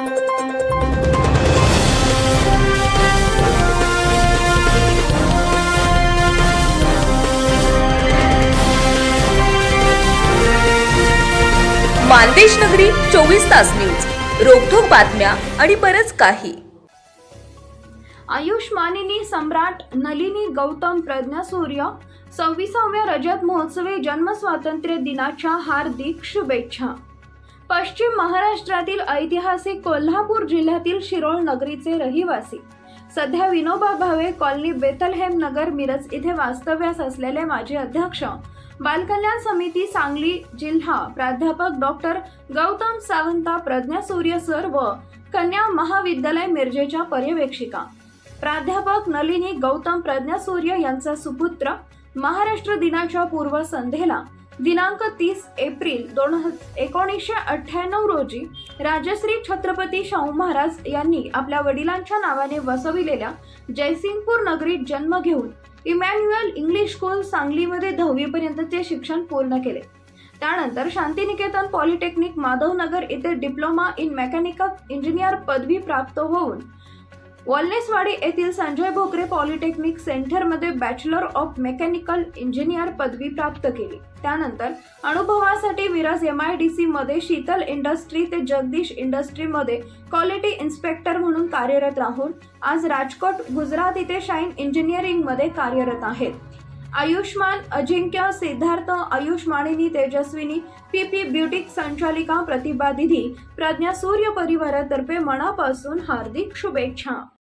मानदेश नगरी चोवीस तास न्यूज. रोखोक बातम्या आणि बरंच काही. आयुष्मानिनी सम्राट नलिनी गौतम प्रज्ञा सूर्य सव्वीसाव्या रजत महोत्सवी जन्म स्वातंत्र्य दिनाच्या हार्दिक शुभेच्छा. पश्चिम महाराष्ट्रातील ऐतिहासिक कोल्हापूर जिल्ह्यातील शिरोळ नगरीचे रहिवासी. सध्या विनोबा भावे कॉलनी बेथलहेम नगर मिरज इथे वास्तव्यास असलेले माजी अध्यक्ष. बालकल्याण समिती सांगली जिल्हा प्राध्यापक डॉक्टर गौतम सावंता प्रज्ञा सूर्य सर व कन्या महाविद्यालय मिरजेच्या पर्यवेक्षिका. प्राध्यापक नलिनी गौतम प्रज्ञा सूर्य यांचा सुपुत्र. महाराष्ट्र दिनाच्या पूर्वसंध्येला दिनांक तीस एप्रिल दोन एकोणीसशे अठ्ठ्याण्णव रोजी राजश्री छत्रपती शाहू महाराज यांनी आपल्या वडिलांच्या नावाने वसविलेल्या जयसिंगपूर नगरीत जन्म घेऊन इमॅन्युअल इंग्लिश स्कूल सांगलीमध्ये दहावीपर्यंतचे शिक्षण पूर्ण केले. त्यानंतर शांतिनिकेतन पॉलिटेक्निक माधवनगर येथे डिप्लोमा इन मेकॅनिकल इंजिनियर पदवी प्राप्त होऊन वल्नेसवाडी येथील संजय भोकरे पॉलिटेक्निक सेंटरमध्ये बॅचलर ऑफ मेकॅनिकल इंजिनियर पदवी प्राप्त केली. त्यानंतर अनुभवासाठी मिरज एम आय डी सीमध्ये शीतल इंडस्ट्री ते जगदीश इंडस्ट्रीमध्ये क्वालिटी इन्स्पेक्टर म्हणून कार्यरत राहून आज राजकोट गुजरात इथे शाईन इंजिनिअरिंगमध्ये कार्यरत आहेत. Ayushman Ajinkya Siddharth Ayushmanini Tejaswini P P boutique संचालिका प्रतिभा दिदी प्रज्ञा सूर्य परिवारातर्फे मनापासून हार्दिक शुभेच्छा.